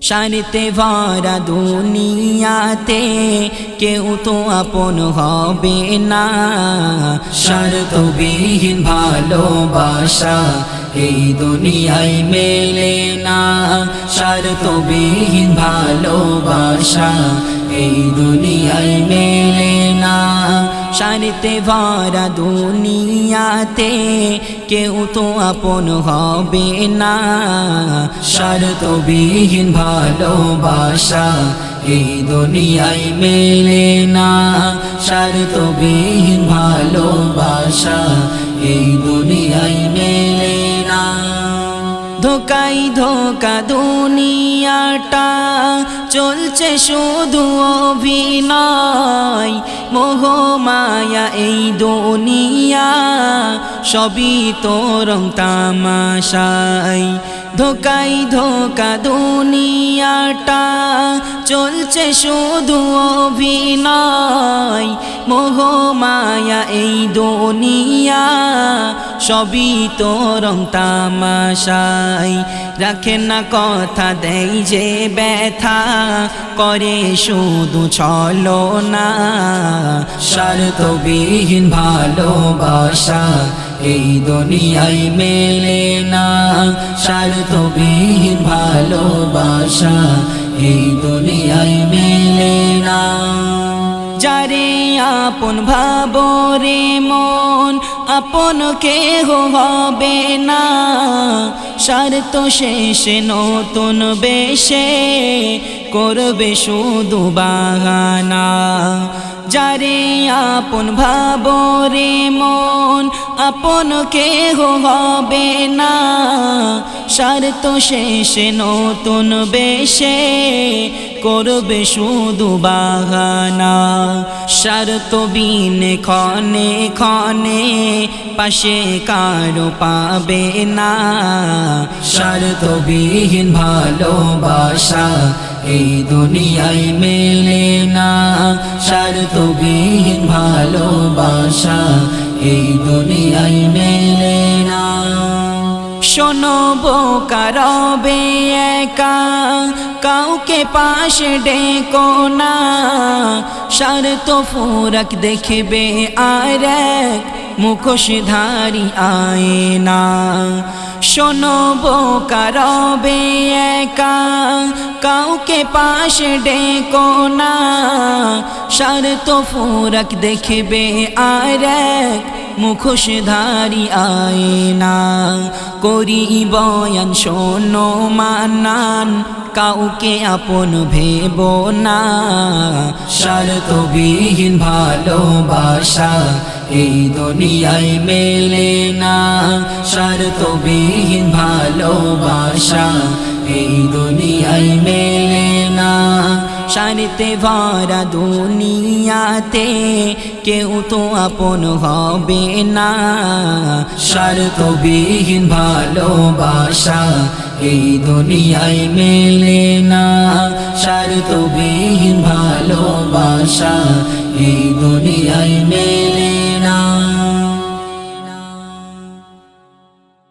সারিতে ভরা দুনিয়াতে কেউ তো আপন হবে না। শর্তবিহীন ভালোবাসা এই দুনিয়ায় মেলে না। শর্তবিহীন ভালোবাসা এই দুনিয়ায় মেলে সারিতে ভরা দুনিয়াতে কেউ তো আপন হবে না। শর্তবিহীন ভালোবাসা এই দুনিয়ায় মেলে না। শর্তবিহীন ভালোবাসা এই দুনিয়ায় মেলে না। ধোকাই ধোকা দুনিয়াটা চলছে শুধু অভিনয়। মোহ মায়া এই দোনিয়া সবই তো রং তামাশাই। ধোকাই ধোকা দুনিয়াটা চলছে শুধু অভিনয়। মোহ মায়া এই দুনিয়া, সবই তো রং তামাশাই। রাখে না কথা, দেই যে ব্যথা, করে শুধু চলো না শর্তবিহীন ভালোবাসা। এই দুনিয়ায় মেলে না শর্তবিহীন ভালোবাসা। এই দুনিয়ায় মেলে না। যারে আপন ভাবরে মন, আপন কেহ হবে না। স্বার্থ শেষে নতুন বেশে করবে শুধু বাহানা। যারে আপন ভাবরে মন আপন কেহ হবে না। স্বার্থ শেষে, নতুন বেশে করবে শুধু বাহানা। শর্ত বিন খনে ক্ষণে পাশে কারও পাবে না। শর্তবিহীন ভালোবাসা এই দুনিয়ায় মেলে না। শর্তবিহীন ভালোবাসা এই দুনিয়ায় মেলে না। শোনো কারবে একা, কাউকে পাশে ডেকো না। শর্ত ফুরক দেখবে আর মুখোশধারী আয় না শোনো কারবে একা, কাউকে পাশে ডেকো না। শর্ত ফুরক দেখবে আর এক মুখোশধারী আয়না। করি বয়ান, শোনো মানান, কাউকে আপন ভেব না। সার তো বিহীন ভালোবাসা এই দুনিয়ায় মেলে না শর্তবিহীন ভালোবাসা। এই দুনিয়ায় মেলে না সারিতে ভরা দুনিয়াতে কেউ তো আপন হবে না। শর্তবিহীন ভালোবাসা এই দুনিয়ায় মেলে না। শর্তবিহীন ভালোবাসা এই দুনিয়ায় মেলে না।